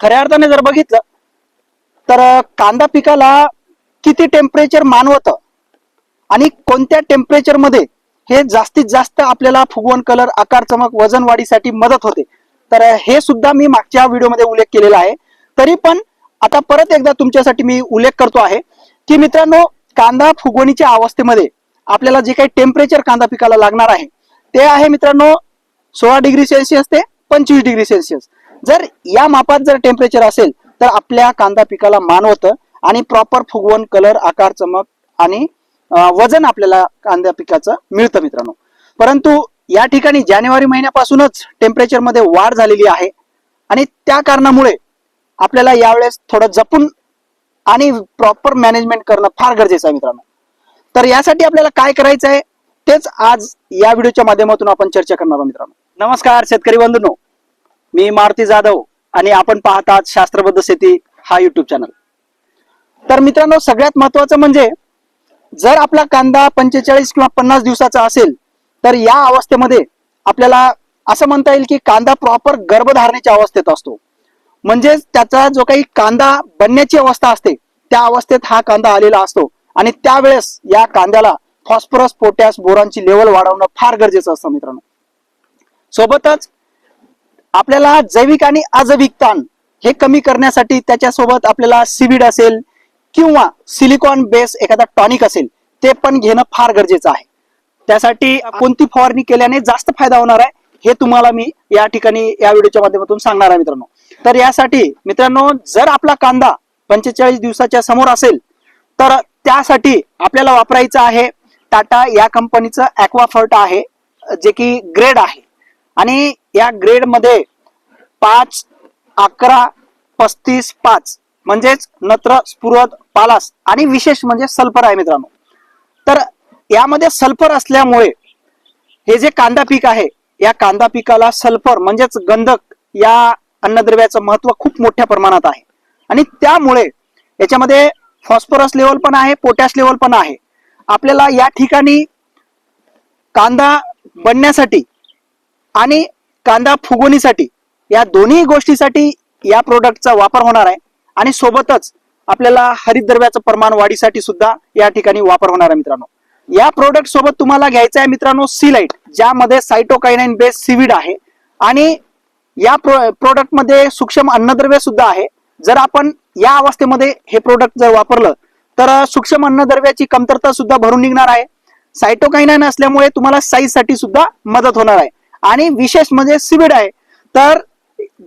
खऱ्या अर्थाने जर बघितलं तर कांदा पिकाला किती टेम्परेचर मानवतं? आणि कोणत्या टेम्परेचरमध्ये हे जास्तीत जास्त आपल्याला फुगवण कलर आकार चमक वजन वाढीसाठी मदत होते? तर हे सुद्धा मी मागच्या व्हिडिओमध्ये उल्लेख केलेला आहे. तरी पण आता परत एकदा तुमच्यासाठी मी उल्लेख करतो आहे की मित्रांनो कांदा फुगवणीच्या अवस्थेमध्ये आपल्याला जे काही टेम्परेचर कांदा पिकाला लागणार आहे ते आहे मित्रांनो सोळा डिग्री सेल्सिअस ते पंचवीस डिग्री सेल्सिअस. जर या मापात जर टेम्परेचर असेल तर आपल्या कांदा पिकाला मान होतं आणि प्रॉपर फुगवण कलर आकार चमक आणि वजन आपल्याला कांदा पिकाचं मिळतं मित्रांनो. परंतु या ठिकाणी जानेवारी महिन्यापासूनच टेम्परेचरमध्ये वाढ झालेली आहे आणि त्या कारणामुळे आपल्याला यावेळेस थोडं जपून आणि प्रॉपर मॅनेजमेंट करणं फार गरजेचं आहे मित्रांनो. तर यासाठी आपल्याला काय करायचं आहे तेच आज या व्हिडिओच्या माध्यमातून आपण चर्चा करणार आहोत मित्रांनो. नमस्कार शेतकरी बंधूंनो. मी मारुती जाधव आणि आपण पाहतात शास्त्रबद्ध शेती हा युट्यूब चॅनल तर मित्रांनो सगळ्यात महत्वाचं म्हणजे जर आपला कांदा पंचेचाळीस किंवा पन्नास दिवसाचा असेल तर या अवस्थेमध्ये आपल्याला असं म्हणता येईल की कांदा प्रॉपर गर्भधारणेच्या अवस्थेत असतो. म्हणजेच त्याचा जो काही कांदा बनण्याची अवस्था असते त्या अवस्थेत हा कांदा आलेला असतो. आणि त्यावेळेस या कांद्याला फॉस्फरस पोटॅश बोरांची लेवल वाढवणं फार गरजेचं असतं मित्रांनो. सोबतच आपल्याला जैविक आणि अजैविक ताण हे कमी करण्यासाठी त्याच्यासोबत आपल्याला सिविड असेल किंवा सिलिकॉन बेस एखादा टॉनिक असेल ते पण घेणं फार गरजेचं आहे. त्यासाठी कोणती फवारणी केल्याने जास्त फायदा होणार आहे हे तुम्हाला मी या ठिकाणी या व्हिडिओच्या माध्यमातून सांगणार आहे मित्रांनो. तर यासाठी मित्रांनो जर आपला कांदा पंचेचाळीस दिवसाच्या समोर असेल तर त्यासाठी आपल्याला वापरायचं आहे टाटा या कंपनीचं ॲक्वाफर्ट आहे जे की ग्रेड आहे. आणि या ग्रेडमध्ये पाच अकरा पस्तीस पाच म्हणजेच नत्र स्फुरद पालास आणि विशेष म्हणजे सल्फर आहे मित्रांनो. तर यामध्ये सल्फर असल्यामुळे हे जे कांदा पीक आहे या कांदा पिकाला सल्फर म्हणजेच गंधक या अन्नद्रव्याचं महत्त्व खूप मोठ्या प्रमाणात आहे. आणि त्यामुळे याच्यामध्ये फॉस्फरस लेवल पण आहे पोटॅश लेवल पण आहे. आपल्याला या ठिकाणी कांदा बनण्यासाठी आणि कांदा फुगवणीसाठी या दोन्ही गोष्टीसाठी या प्रोडक्टचा वापर होणार आहे. आणि सोबतच आपल्याला हरितद्रव्याचं प्रमाण वाढीसाठी सुद्धा या ठिकाणी वापर होणार आहे मित्रांनो. या प्रोडक्ट सोबत तुम्हाला घ्यायचं आहे मित्रांनो सीलाइट ज्यामध्ये सायटोकायनाइन बेस सीविड आहे. आणि या प्रोडक्टमध्ये सूक्ष्म अन्नद्रव्य सुद्धा आहे. जर आपण या अवस्थेमध्ये हे प्रोडक्ट जर वापरलं तर सूक्ष्म अन्नद्रव्याची कमतरता सुद्धा भरून निघणार आहे. सायटोकायनाइन असल्यामुळे तुम्हाला साईजसाठी सुद्धा मदत होणार आहे. आणि विशेष म्हणजे सिविड आहे. तर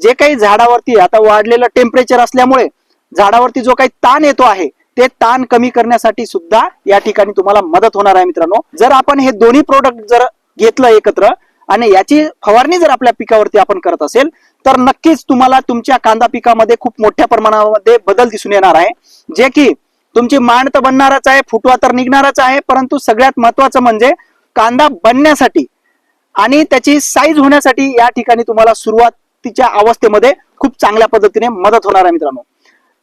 जे काही झाडावरती आता वाढलेलं टेम्परेचर असल्यामुळे झाडावरती जो काही ताण येतो आहे ते ताण कमी करण्यासाठी सुद्धा या ठिकाणी तुम्हाला मदत होणार आहे मित्रांनो. जर आपण हे दोन्ही प्रोडक्ट जर घेतलं एकत्र आणि याची फवारणी जर आपल्या पिकावरती आपण करत असेल तर नक्कीच तुम्हाला तुमच्या कांदा पिकामध्ये खूप मोठ्या प्रमाणामध्ये बदल दिसून येणार आहे. जे की तुमची मांड तर बनणारच आहे फुटवा तर निघणारच आहे परंतु सगळ्यात महत्वाचं म्हणजे कांदा बनण्यासाठी आणि त्याची साईज होण्यासाठी या ठिकाणी तुम्हाला सुरुवातीच्या अवस्थेमध्ये खूप चांगल्या पद्धतीने मदत होणार आहे मित्रांनो.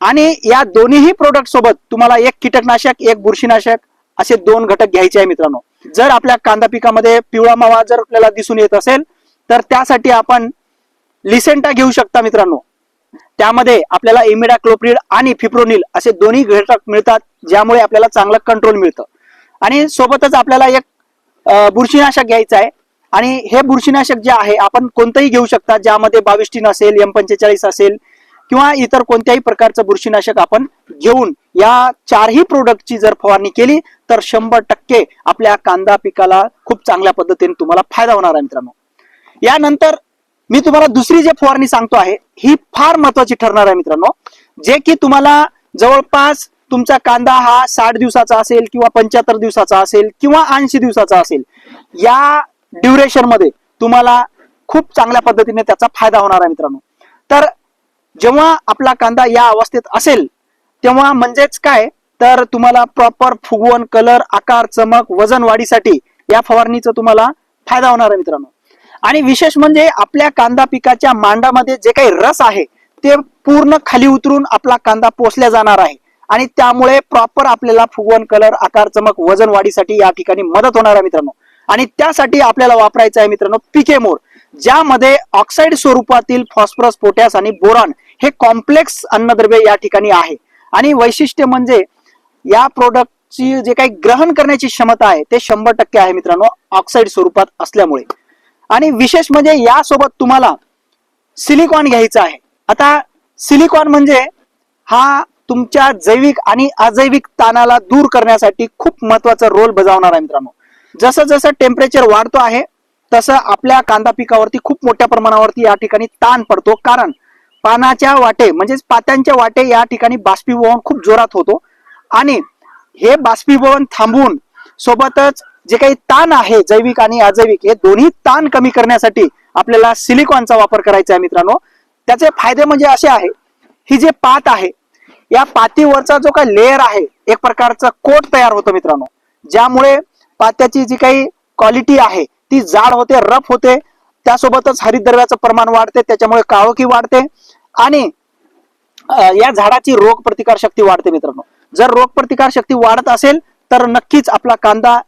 आणि या दोन्हीही प्रोडक्ट सोबत तुम्हाला एक कीटकनाशक एक बुरशीनाशक असे दोन घटक घ्यायचे आहे मित्रांनो. जर आपल्या कांदा पिकामध्ये पिवळा मावा जर आपल्याला दिसून येत असेल तर त्यासाठी आपण लिसेंटा घेऊ शकता मित्रांनो. त्यामध्ये आपल्याला इमिडाक्लोप्रिड आणि फिप्रोनिल असे दोन्ही घटक मिळतात ज्यामुळे आपल्याला चांगलं कंट्रोल मिळतं. आणि सोबतच आपल्याला एक बुरशीनाशक घ्यायचं आहे. आणि हे बुरशीनाशक जे आहे आपण कोणतंही घेऊ शकता ज्यामध्ये बाविस्टीन असेल एम पंचेचाळीस असेल किंवा इतर कोणत्याही प्रकारचं बुरशीनाशक आपण घेऊन या चारही प्रोडक्टची जर फवारणी केली तर शंभर टक्के आपल्या कांदा पिकाला खूप चांगल्या पद्धतीने तुम्हाला फायदा होणार आहे मित्रांनो. यानंतर मी तुम्हाला दुसरी जे फवारणी सांगतो आहे ही फार महत्वाची ठरणार आहे मित्रांनो जे की तुम्हाला जवळपास तुमचा कांदा हा साठ दिवसाचा असेल किंवा पंच्याहत्तर दिवसाचा असेल किंवा ऐंशी दिवसाचा असेल या ड्युरेशनमध्ये तुम्हाला खूप चांगल्या पद्धतीने त्याचा फायदा होणार आहे मित्रांनो. तर जेव्हा आपला कांदा या अवस्थेत असेल तेव्हा म्हणजेच काय? तर तुम्हाला प्रॉपर फुगवण कलर आकार चमक वजन वाढीसाठी या फवारणीचा तुम्हाला फायदा होणार आहे मित्रांनो. आणि विशेष म्हणजे आपल्या कांदा पिकाच्या मांडामध्ये जे काही रस आहे ते पूर्ण खाली उतरून आपला कांदा पोचल्या जाणार आहे. आणि त्यामुळे प्रॉपर आपल्याला फुगवण कलर आकार चमक वजन वाढीसाठी या ठिकाणी मदत होणार आहे मित्रांनो. आणि त्यासाठी आपल्याला वापरायचं आहे मित्रांनो पिके मोर ज्यामध्ये ऑक्साईड स्वरूपातील फॉस्फरस पोटॅस आणि बोरॉन हे कॉम्प्लेक्स अन्नद्रव्य या ठिकाणी आहे. आणि वैशिष्ट्य म्हणजे या प्रोडक्टची जे काही ग्रहण करण्याची क्षमता आहे ते शंभर टक्के आहे मित्रांनो ऑक्साईड स्वरूपात असल्यामुळे. आणि विशेष म्हणजे यासोबत तुम्हाला सिलिकॉन घ्यायचं आहे. आता सिलिकॉन म्हणजे हा तुमच्या जैविक आणि अजैविक ताणाला दूर करण्यासाठी खूप महत्त्वाचा रोल बजावणार आहे मित्रांनो. जसं जसं टेम्परेचर वाढतो आहे तसं आपल्या कांदा पिकावरती खूप मोठ्या प्रमाणावरती या ठिकाणी ताण पडतो. कारण पानाच्या वाटे म्हणजेच पात्यांच्या वाटे या ठिकाणी बाष्पीभवन खूप जोरात होतो. आणि हे बाष्पीभवन थांबवून सोबतच जे काही ताण आहे जैविक आणि अजैविक हे दोन्ही ताण कमी करण्यासाठी आपल्याला सिलिकॉनचा वापर करायचा आहे मित्रांनो. त्याचे फायदे म्हणजे असे आहे ही जे पात आहे या पातीवरचा जो काही लेअर आहे एक प्रकारचा कोट तयार होतो मित्रांनो. ज्यामुळे पात्याची जी काही क्वालिटी आहे ती जाड होते रफ होते त्यासोबतच हरितद्रव्याचं प्रमाण वाढते त्याच्यामुळे काळोखी वाढते आणि या झाडाची रोग प्रतिकार शक्ती वाढते मित्रांनो. जर रोग प्रतिकार शक्ती वाढत असेल तर नक्कीच आपला कांदा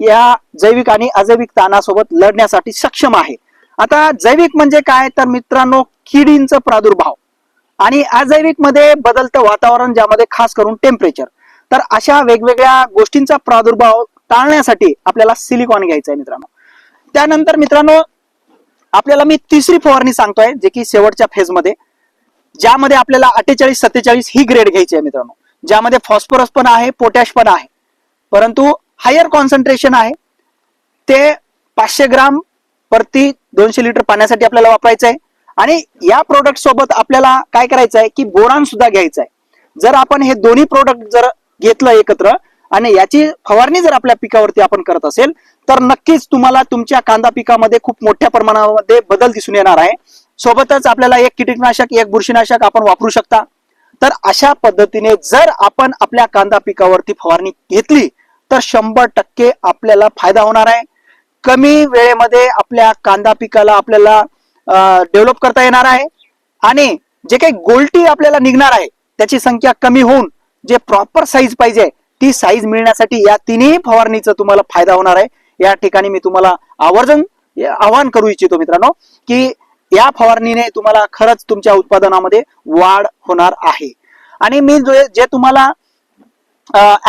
या जैविक आणि अजैविक ताणासोबत लढण्यासाठी सक्षम आहे. आता जैविक म्हणजे काय? तर मित्रांनो किडींचा प्रादुर्भाव. आणि अजैविकमध्ये बदलतं वातावरण ज्यामध्ये खास करून टेम्परेचर तर अशा वेगवेगळ्या गोष्टींचा प्रादुर्भाव टाळण्यासाठी आपल्याला सिलिकॉन घ्यायचं आहे मित्रांनो. त्यानंतर मित्रांनो आपल्याला मी तिसरी फवारणी सांगतोय जे की शेवटच्या फेजमध्ये ज्यामध्ये आपल्याला अठ्ठेचाळीस सत्तेचाळीस ही ग्रेड घ्यायची आहे मित्रांनो. ज्यामध्ये फॉस्फरस पण आहे पोटॅश पण आहे. परंतु हायर कॉन्सन्ट्रेशन आहे. ते पाचशे ग्राम प्रति दोनशे लिटर पाण्यासाठी आपल्याला वापरायचं आहे आणि या प्रोडक्ट सोबत आपल्याला काय करायचं आहे की बोरान सुद्धा घ्यायचं आहे जर आपण हे दोन्ही प्रोडक्ट जर घेतलं एकत्र आणि याची फवारणी जर आपल्या पिकावरती आपण करत असेल तर नक्कीच तुम्हाला तुमच्या कांदा पिकामध्ये खूप मोठ्या प्रमाणामध्ये बदल दिसून येणार आहे. सोबतच आपल्याला एक कीटकनाशक एक बुरशीनाशक आपण वापरू शकता. तर अशा पद्धतीने जर आपण आपल्या कांदा पिकावरती फवारणी घेतली तर शंभर टक्के आपल्याला फायदा होणार आहे. कमी वेळेमध्ये आपल्या कांदा पिकाला आपल्याला डेव्हलप करता येणार आहे. आणि जे काही गोल्टी आपल्याला निघणार आहे त्याची संख्या कमी होऊन जे प्रॉपर साईज पाहिजे ती साईज मिळण्यासाठी या तिन्ही फवारणीचा तुम्हाला फायदा होणार आहे. या ठिकाणी मी तुम्हाला आवर्जून आवाहन करू इच्छितो मित्रांनो की या फवारणीने तुम्हाला खरंच तुमच्या उत्पादनामध्ये वाढ होणार आहे. आणि मी जो जे तुम्हाला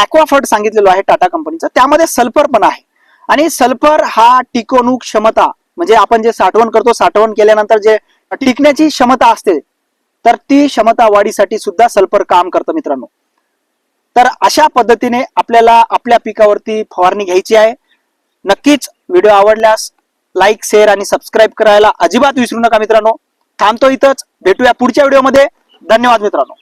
ऍक्वाफर्ट सांगितलेलो आहे टाटा कंपनीचा त्यामध्ये सल्फर पण आहे. आणि सल्फर हा टिकवणूक क्षमता म्हणजे आपण जे साठवण करतो साठवण केल्यानंतर जे टिकण्याची क्षमता असते तर ती क्षमता वाढीसाठी सुद्धा सल्फर काम करतं मित्रांनो. तर अशा पद्धतीने आपल्याला आपल्या पिकावरती फवारणी घ्यायची आहे. नक्कीच व्हिडिओ आवडल्यास लाईक शेअर आणि सबस्क्राईब करायला अजिबात विसरू नका मित्रांनो. थांबतो इथंच. भेटूया पुढच्या व्हिडिओमध्ये. धन्यवाद मित्रांनो.